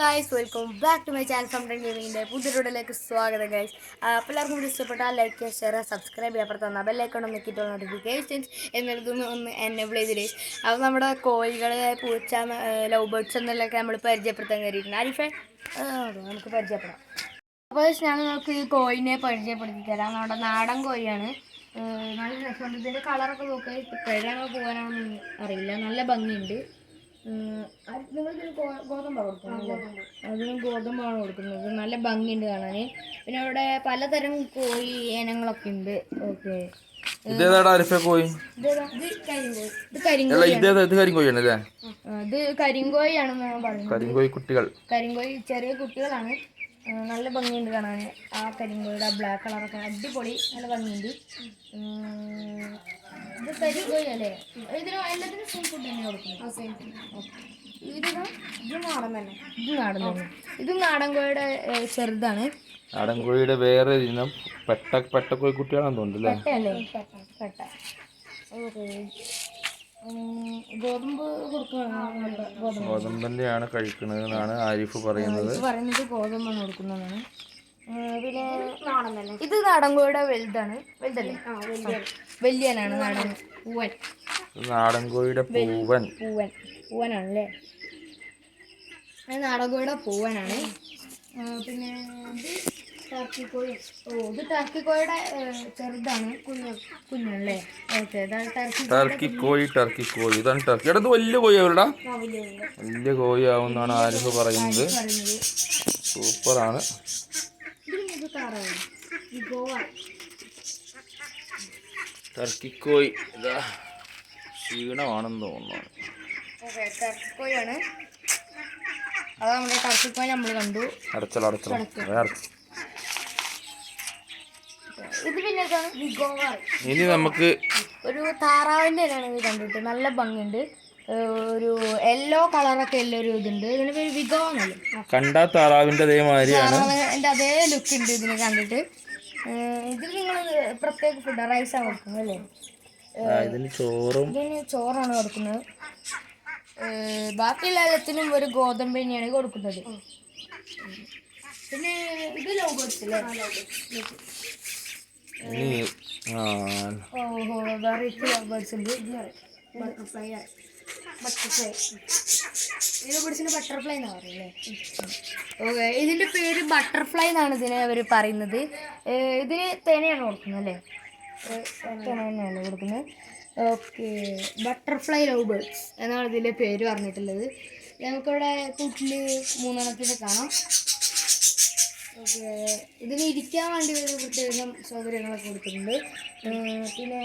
Guys welcome back to my channel complaint ഗെയിമിങ്ങിന്റെ പുതിയൊരുടലേക്ക് സ്വാഗതം guys അപ്പോൾ എല്ലാവർക്കും കൂടി ഇഷ്ടപ്പെട്ടാൽ ലൈക്ക് ഷെയർ സബ്സ്ക്രൈബ് ചെയ്യാൻ തന്ന ബെല്ലൈക്കണം നോക്കിയിട്ടുള്ള നോട്ടിഫിക്കേഷൻസ് എന്നിടത്തുനിന്ന് ഒന്ന് എനേബിൾ ചെയ്തിട്ട് അപ്പോൾ നമ്മുടെ കോഴികളെ പൂച്ച ലവ് ബേർഡ്സ് എന്നുള്ളതൊക്കെ നമ്മൾ പരിചയപ്പെടുത്താൻ കയറിയിട്ടുണ്ട് ആരിഫേ? നമുക്ക് പരിചയപ്പെടാം. അപ്പോൾ ഞാൻ നിങ്ങൾക്ക് ഈ കോഴിനെ പരിചയപ്പെടുത്തി തരാം. നമ്മുടെ നാടൻ കോഴിയാണ്. നല്ല രസമുണ്ട്. ഇതിന്റെ കളറൊക്കെ നോക്കി പെഴാണോ പോകാനാണെന്ന് അറിയില്ല. നല്ല ഭംഗിയുണ്ട്. നിങ്ങൾ ഗോതമ്പാണ് കൊടുക്കുന്നത് അതിനും ഗോതമ്പാണ് കൊടുക്കുന്നത്. നല്ല ഭംഗിയുണ്ട് കാണാൻ പിന്നെ അവിടെ പലതരം കോഴി ഇനങ്ങളൊക്കെ ഉണ്ട്. ഓക്കെ. ഇതേതാടാ അരിഫ കോഴി? ഇത് കരിങ്കോഴിയാണ് അല്ലേ? ഇത് കരിങ്കോഴിയാണെന്നാണ് പറയുന്നത് കരിങ്കോഴി കുട്ടികൾ. കരിങ്കോഴി ചെറിയ കുട്ടികളാണ്. ആ, നല്ല ഭംഗിയുണ്ട് കാണാൻ ആ കരിങ്കോഴിയുടെ ബ്ലാക്ക് കളറൊക്കെ അടിപൊളി നല്ല ഭംഗിയുണ്ട്. ഇത് കരിങ്കോഴി അല്ലേ ഇതിന് എല്ലാത്തിനും സെയിം ഫുഡ് തന്നെ കൊടുക്കുന്നത് ഇതിന് ഇത് നാടൻ തന്നെ. ഇത് നാടൻ തന്നെ. ഇത് നാടൻ കോഴിയുടെ ചെറുതാണ്. നാടൻ കോഴിയുടെ വേറെ ഇനം പെട്ട പെട്ട കോഴി കുട്ടികളാണെന്ന് തോന്നുന്നു അല്ലേ? പെട്ട ഓക്കെ. ഗോതമ്പ് ഗോതമ്പ്. ഗോതമ്പന്റെയാണ് കഴിക്കുന്നത് എന്നാണ് ആരിഫ് പറയുന്നത്. ഇത് പറയുന്നത് ഗോതമ്പാണ് കൊടുക്കുന്നതാണ്. പിന്നെ നാടൻ തന്നെ. ഇത് നാടൻ കോഴിയുടെ വലുതാണ്. വലുതല്ലേ? വലിയനാണ് നാടൻ പൂവൻ. നാടൻ കോഴിയുടെ പൂവൻ. പൂവൻ. പൂവനാണല്ലേ? നാടൻ കോഴിയുടെ പൂവനാണ്. പിന്നെ ഇത് ടർക്കി കോഴി. ഓ ഇത് ടർക്കി കോഴിയുടെ ചെറുതാണ്. കുഞ്ഞു കുഞ്ഞല്ലേ? ഓക്കെ ഇതാണ് ടർക്കി ടർക്കി കോഴി ടർക്കി കോഴി. ഇതാണ് ടർക്കി എടാ വലിയ കോഴി അവരുടെ വലിയ കോഴി. ആവുന്നാണ് ആരിഫ് പറയുന്നത്. സൂപ്പറാണ്. ഇതിന് ഇത് ക്ഷീണമാണെന്ന് തോന്നുന്നു. ടർക്കിക്കോയാണ് അത് നമ്മുടെ ടർക്കിക്കോയി നമ്മൾ കണ്ടു. അടച്ചു. ഇത് പിന്നെ ഇതാണ്. വിഗോവാർ ഇനി നമുക്ക് ഒരു താറാവിന്റെ ഇലാണ് ഇത് കണ്ടിട്ട്. നല്ല ഭംഗിയുണ്ട്. ഒരു യെല്ലോ കളറൊക്കെ ഉള്ള ഒരു ഇതുണ്ട്. ഇതിന് പേര് വിഗോ എന്നല്ലേ കണ്ടാ താറാവിന്റെ അതേമാതിരിയാണ് അതേ ലുക്ക് ഉണ്ട് ഇതിന് കണ്ടിട്ട്. ഇതിൽ നിങ്ങൾ പ്രത്യേക ഫുഡ് ആണ് കൊടുക്കുന്നത് അല്ലേ? ഇതിന് ചോറും ഇതിന് ചോറാണ് കൊടുക്കുന്നത്. ബാക്കി ബാക്കിയുള്ള എല്ലാത്തിനും ഒരു ഗോതമ്പ് തന്നെയാണ് കൊടുക്കുന്നത്. പിന്നെ ഇത് ലോകത്തില്ലേ ബേർഡ്സ് അല്ലേ ഓഹോ വെറൈറ്റി ലവ് ബേർഡ്സ് ഉണ്ട് ബട്ടർഫ്ലൈ ബട്ടർഫ്ലൈ ഇത് ബേർഡ്സിന് ബട്ടർഫ്ലൈ എന്നാ പറയുന്നത് ഓക്കെ ഇതിന്റെ പേര് ബട്ടർഫ്ലൈ എന്നാണ് ഇതിനെ അവർ പറയുന്നത്. ഇതിന് തേനയാണ് കൊടുക്കുന്നത് അല്ലേ? ഏഹ് തേന തന്നെയാണ് കൊടുക്കുന്നത്. ഓക്കെ ബട്ടർഫ്ലൈ ലവ് ബേർഡ്സ് എന്നാണ് ഇതിന്റെ പേര് പറഞ്ഞിട്ടുള്ളത്. നമുക്കിവിടെ കൂട്ടിൽ മൂന്നെണ്ണത്തിന് കാണാം. ഓക്കെ ഇതിന് ഇരിക്കാൻ വേണ്ടി ഒരു പ്രത്യേകം സൗകര്യങ്ങളൊക്കെ കൊടുത്തിട്ടുണ്ട്. പിന്നെ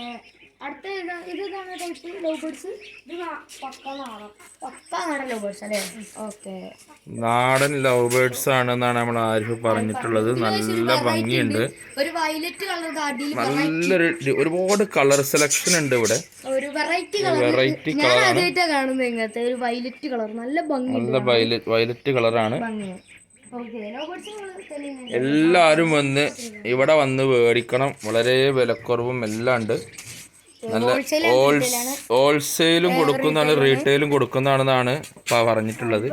അടുത്ത ഇത് ഇതാണ് ടൈപ്പ് ലവ് ബേർഡ്സ് ഇത് പക്ക നാടൻ. പക്ക നാടൻ ലവ് ബേർഡ്സ് അല്ലേ ഓക്കെ. നാടൻ ലവ് ബേർഡ്സ് ആണെന്നാണ് നമ്മൾ ആരിഫ് പറഞ്ഞിട്ടുള്ളത്. നല്ല ഭംഗിയുണ്ട്. ഒരു വയലറ്റ് കളർ നല്ലൊരു ഒരുപാട് കളർ സെലക്ഷൻ ഉണ്ട് ഇവിടെ. ഒരു വെറൈറ്റി കളർ വെറൈറ്റി ഞാൻ ആദ്യമായിട്ടാണ് കാണുന്നത് ഇങ്ങനത്തെ ഒരു വയലറ്റ് കളർ നല്ല ഭംഗി നല്ല വയലറ്റ് വയലറ്റ് കളറാണ് എല്ലാവരും വന്ന് ഇവിടെ വന്ന് മേടിക്കണം. വളരെ വിലക്കുറവും എല്ലാം ഉണ്ട്. നല്ല ഹോൾസ് ഹോൾസെയിലും കൊടുക്കുന്നതാണ് റീറ്റെയിലും കൊടുക്കുന്നതാണെന്നാണ് പറഞ്ഞിട്ടുള്ളത്.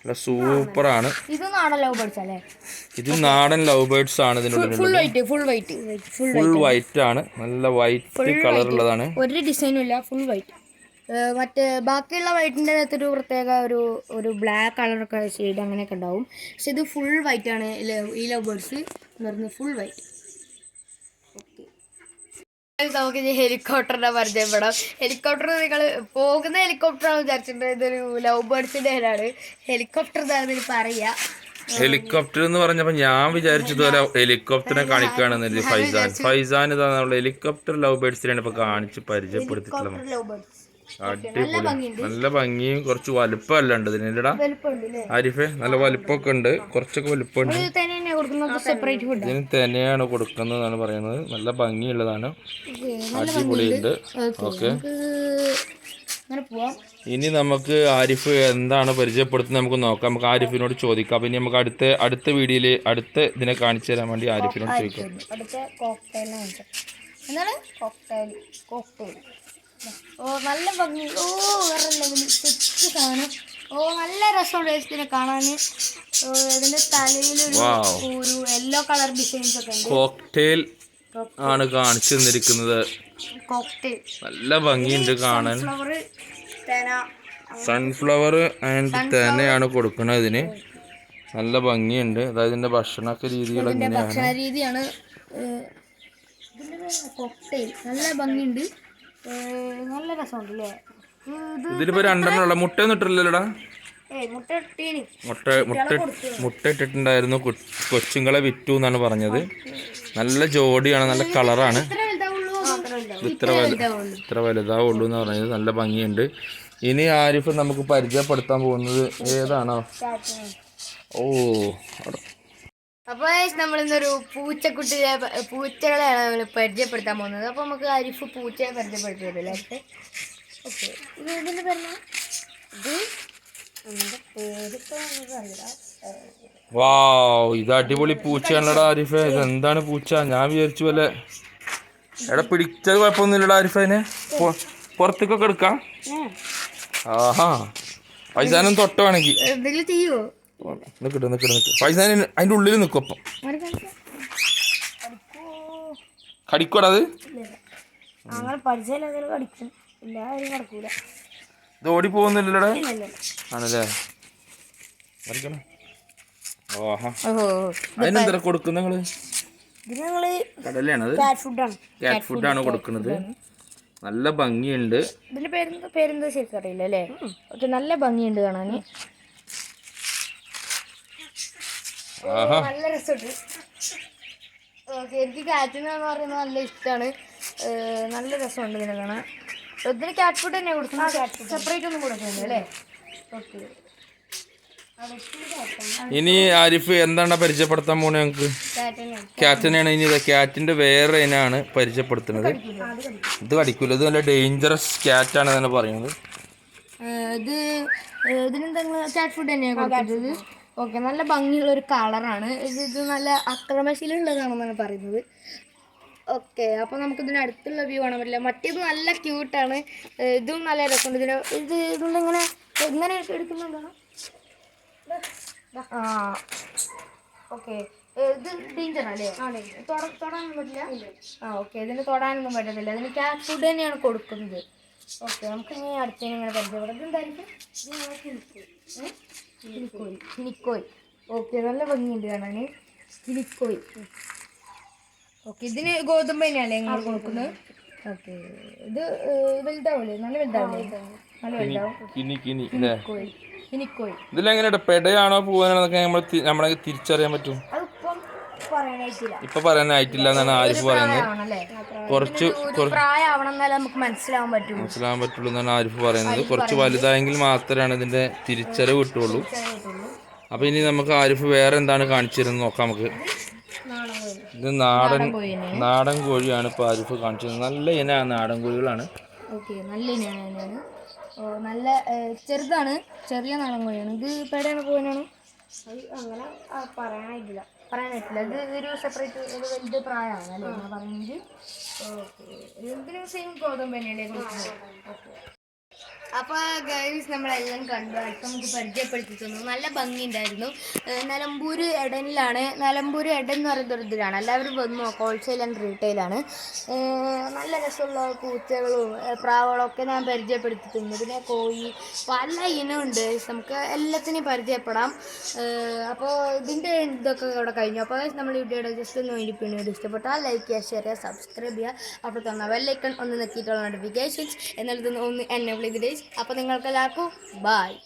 നല്ല സൂപ്പറാണ്. ഇത് നാടൻ ലവ് ബേർഡ്സ് അല്ലേ? ഇത് നാടൻ ലവ് ബേർഡ്സ് ആണ് ഇതിനുള്ളിൽ full white full white full full white ആണ്. നല്ല വൈറ്റ് കളർ ഉള്ളതാണ് ഒരു ഡിസൈനും ഇല്ല ഫുൾ വൈറ്റ് മറ്റേ ബാക്കിയുള്ള വൈറ്റിന്റെ അകത്തൊരു പ്രത്യേക ഒരു ഒരു ബ്ലാക്ക് കളറൊക്കെ ഷെയ്ഡ് അങ്ങനെയൊക്കെ ഉണ്ടാവും. പക്ഷെ ഇത് ഫുൾ വൈറ്റ് ആണ് ഈ ലവ് ബേർഡ്സ് എന്ന് പറയുന്നത് ഫുൾ വൈറ്റ് നമുക്ക് ഇനി ഹെലികോപ്റ്ററിനെ പരിചയപ്പെടാം. ഹെലികോപ്റ്റർ നിങ്ങൾ പോകുന്ന ഹെലികോപ്റ്ററാണ് വിചാരിച്ചിട്ടുണ്ട്. ഇതൊരു ലവ് ബേർഡ്സിന്റെ ആണ് ഹെലികോപ്റ്റർ എന്നാണ് പറയാ പറയുക. ഹെലികോപ്റ്റർ എന്ന് പറഞ്ഞപ്പോ ഞാൻ വിചാരിച്ചതുപോലെ ഹെലികോപ്റ്ററിനെ കാണിക്കുകയാണെന്ന് ഫൈസാൻ. ഫൈസാൻ ഇതാ നമ്മൾ ഹെലികോപ്റ്റർ ലവ് ബേർഡ്സിനെയാണ് ഇപ്പൊ കാണിച്ച് പരിചയപ്പെടുത്തിയിട്ടുള്ളത്. അടിപൊളി. നല്ല ഭംഗിയും കുറച്ച് വലുപ്പമല്ല ഉണ്ട് ഇതിനെടാ ആരിഫെ നല്ല വലുപ്പമൊക്കെ ഉണ്ട്. കുറച്ചൊക്കെ വലുപ്പമുണ്ട്. ഇതിന് തന്നെയാണ് കൊടുക്കുന്നതെന്നാണ് പറയുന്നത്. നല്ല ഭംഗിയുള്ളതാണ്. അടിപൊളിയുണ്ട്. ഓക്കെ അങ്ങനെ പോവാം. ഇനി നമുക്ക് ആരിഫ് എന്താണ് പരിചയപ്പെടുത്തുന്നത് നമുക്ക് നോക്കാം. നമുക്ക് ആരിഫിനോട് ചോദിക്കാം. പിന്നെ നമുക്ക് അടുത്ത അടുത്ത വീഡിയോയിൽ അടുത്ത ഇതിനെ കാണിച്ചു തരാൻ വേണ്ടി ആരിഫിനോട് ചോദിക്കാം. ഓ നല്ല ഭംഗി. ഓ വേറെ ലെവലിൽ സെറ്റ് സാധനം? ഓ നല്ല രസമുണ്ട് ഇതിനെ കാണാൻ. ഇതിന്റെ തലയിൽ ഒരു യെല്ലോ കളർ ഡിസൈൻസ് ഒക്കെ ഉണ്ട്. കോക്ടെയിൽ ആണ് കാണിച്ചു തന്നിരിക്കുന്നത്. കോക്ടെയിൽ നല്ല ഭംഗിയുണ്ട് കാണാൻ. സൺഫ്ലവർ ആൻഡ് തന്നെയാണ് കൊടുക്കുന്നത് ഇതിന്. നല്ല ഭംഗിയുണ്ട്. അതായത് ഇതിന്റെ ഭക്ഷണമൊക്കെ രീതികൾ എങ്ങനെയാണ്? ഭക്ഷണ രീതിയാണ് നല്ല ഭംഗിയുണ്ട്. നല്ല രസമുണ്ടല്ലേ? ഇതിലിപ്പോ മുട്ട ഇട്ടീനി. മുട്ട മുട്ട മുട്ട ഇട്ടിട്ടുണ്ടായിരുന്നു. കൊച്ചുങ്ങളെ വിറ്റു എന്നാണ് പറഞ്ഞത്. നല്ല ജോഡിയാണ് നല്ല കളറാണ്. ഇത്ര ഇത്ര വലുതാവുള്ളൂ. എന്ന് പറഞ്ഞത് നല്ല ഭംഗിയുണ്ട്. ഇനി ആരിഫ് നമുക്ക് പരിചയപ്പെടുത്താൻ പോകുന്നത് ഏതാണോ? ഓ നമ്മൾ ഇന്നൊരു പൂച്ചക്കുട്ടിയെ പൂച്ചകളെയാണ് നമ്മൾ പരിചയപ്പെടുത്താൻ പോകുന്നത്. അപ്പൊ നമുക്ക് അരിഫ് പൂച്ചയെ പരിചയപ്പെടുത്തിയത് അല്ലേ? ഓക്കെ. ഇത് ഇതിന്റെ പേര് ഇത് എന്താ പേരിപ്പോ അറിയില്ല. വാവ് ഇത് അടിപൊളി പൂച്ചയാണല്ലോടാ ആരിഫെ ഇത് എന്താണ് പൂച്ച? ഞാൻ വിചാരിച്ചു അല്ലെ എടാ പിടിച്ചത് കുഴപ്പമൊന്നുമില്ലടാ ആരിഫ അതിനെ. പുറത്തേക്കൊക്കെ എടുക്കാം. ആഹാ. പൈസാനും തൊട്ടുവാണെങ്കിൽ ചെയ്യോ നിക്കട്ടെ നിക്കട്ടെ നിക്ക് പൈസ അതിന്റെ ഉള്ളിൽ നിക്കും അപ്പം. കടിക്കോടാ അത്? ഇത് ഓടി പോകുന്നില്ലല്ലോടാ? ആണല്ലേ? കടിക്കണം ഓഹാ. അതിനെന്താ കൊടുക്കുന്ന നിങ്ങൾ? കടലയാണത്? കാറ്റ് ഫുഡാണ് കൊടുക്കുന്നത്. നല്ല ഭംഗിയുണ്ട്. ഇതിന്റെ പേരെന്താ പേരെന്താ ശരിക്കും അറിയില്ല അല്ലേ? നല്ല ഭംഗിയുണ്ട് കാണാൻ ആഹാ നല്ല രസമുണ്ട്. ഓക്കെ എനിക്ക് കാറ്റിന് എന്ന് പറയുന്നത് നല്ല ഇഷ്ടമാണ് നല്ല രസമുണ്ട് ഇതിനെ കാണാൻ. ഇതിന് കാറ്റ് ഫുഡ് തന്നെ കൊടുക്കുന്നത്? സെപ്പറേറ്റ് ഒന്നും കൊടുക്കുന്നു അല്ലേ? ഓക്കെ. ഇനി ആരിഫ് എന്താണ് പരിചയപ്പെടുത്താൻ പോണേ ഞങ്ങൾക്ക് ക്യാറ്റ് ക്യാറ്റിനെയാണ് ഇനി ക്യാറ്റിന്റെ വേറെ ഇനാണ് പരിചയപ്പെടുത്തുന്നത്. ഇത് കടിക്കൂല. ഇത് നല്ല ഡേഞ്ചറസ് ക്യാറ്റാണ് തന്നെ പറയുന്നത്. ഇത് ഇതിനെന്താ ക്യാറ്റ് ഫുഡ് തന്നെയാണ് കൊടുക്കുന്നത്? ഓക്കെ നല്ല ഭംഗിയുള്ള ഒരു കളറാണ്. ഇത് ഇത് നല്ല അക്രമശീലുള്ളതാണെന്നാണ് പറയുന്നത്. ഓക്കെ അപ്പോൾ നമുക്ക് ഇതിന്റെ അടുത്തുള്ള വ്യൂ കാണാൻ പറ്റില്ല. മറ്റേത് നല്ല ക്യൂട്ടാണ് ഇതും നല്ല രസമുണ്ട്. ഇതിന് ഇത് ഇതുകൊണ്ട് ഇങ്ങനെ എങ്ങനെ എടുക്കുന്നുണ്ടാണ് ആ ഓക്കെ. ഇത് ഡേഞ്ചർ അല്ലേ? തൊട- തൊടാനൊന്നും പറ്റില്ല. ആ ഓക്കെ. ഇതിന് തൊടാനൊന്നും പറ്റത്തില്ല. ഇതിന് ക്യാഷ് ഫുഡ് തന്നെയാണ് കൊടുക്കുന്നത്. ഓക്കെ നമുക്ക് ഇനി അടുത്ത ഇങ്ങനെ പരിചയപ്പെടാം. എന്തായിരിക്കും? കിനിക്കോയി ഓക്കെ നല്ല ഭംഗിയുണ്ട് കാണാൻ കിനിക്കോയി ഓക്കെ ഇതിന് ഗോതമ്പ് തന്നെയല്ലേ നിങ്ങൾ കൊടുക്കുന്നത്? ഓക്കെ ഇത് വലുതാവില്ലേ നല്ല വലുതാവില്ലേ നല്ല വലുതാവും. കിനിക്കോയി ഇതിലെങ്ങനെയാ പെടയാണോ പൂവാനാണെന്നൊക്കെ നമ്മൾ നമ്മളെ തിരിച്ചറിയാൻ പറ്റും? ഇപ്പൊ പറയാനായിട്ടില്ല എന്നാണ് ആരിഫ് പറയുന്നത്. കുറച്ച് മനസ്സിലാവാൻ പറ്റുള്ളൂ എന്നാണ് ആരിഫ് പറയുന്നത്. കുറച്ച് വലുതായെങ്കിൽ മാത്രമാണ് ഇതിന്റെ തിരിച്ചറിവ് കിട്ടുള്ളൂ അപ്പൊ ഇനി നമുക്ക് ആരിഫ് വേറെ എന്താണ് കാണിച്ചിരുന്നത് നോക്കാം നമുക്ക്. ഇത് നാടൻ നാടൻ കോഴിയാണ് ഇപ്പൊ ആരിഫ് കാണിച്ചിരുന്നത്. നല്ല ഇന നാടൻ കോഴികളാണ്. നല്ല ഇനമാണ് ചെറുതാണ്. ചെറിയ നാടൻ കോഴിയാണ്. ഇത് പേടയാണ് പോയിനാണ് അത് അങ്ങനെ പറയാനായിട്ടില്ല. പറയാനായിട്ടില്ല ഇത് ഒരു സെപ്പറേറ്റ് ഒരു വലിയ പ്രായമാണ് അല്ലേ? പറയുന്നത്. ഓക്കെ. ഇതിന് സെയിം ഗോതമ്പ് തന്നെയല്ലേ കൊടുക്കുന്നത്? ഓക്കെ അപ്പോൾ ഗൈസ് നമ്മളെല്ലാം കണ്ടു. അടുത്ത് നമുക്ക് പരിചയപ്പെടുത്തി തന്നു നല്ല ഭംഗിയുണ്ടായിരുന്നു. നിലമ്പൂർ എടനിലാണ്. നിലമ്പൂർ എടൻ എന്ന് പറയുന്ന ഒരു ഇതിലാണ്. എല്ലാവരും വന്നു ഹോൾസെയിൽ ആൻഡ് റീറ്റെയിലാണ് നല്ല രസമുള്ള പൂച്ചകളും ഏഹ് പ്രാവുകളും ഒക്കെ ഞാൻ പരിചയപ്പെടുത്തി തന്നു പിന്നെ കോഴി പല ഉണ്ട്. നമുക്ക് എല്ലാത്തിനെയും പരിചയപ്പെടാം. അപ്പോൾ ഇതിന്റെ ഇതൊക്കെ ഇവിടെ കഴിഞ്ഞു. അപ്പോൾ നമ്മൾ വീഡിയോയുടെ ജസ്റ്റ് ഒന്ന് വേണ്ടി പിന്നെ ഇഷ്ടപ്പെട്ടാൽ ലൈക്ക് ചെയ്യുക ഷെയർ ചെയ്യുക സബ്സ്ക്രൈബ് ചെയ്യുക. അപ്പോൾ തന്നെ ബെല്ലൈക്കൺ ഒന്ന് നെക്കിയിട്ടുള്ള നോട്ടിഫിക്കേഷൻസ് എന്നുള്ളത് ഒന്ന് എന്നെ വിളിക്കുന്നത് അപ്പോൾ നിങ്ങൾക്ക് എല്ലാവർക്കും ബായ്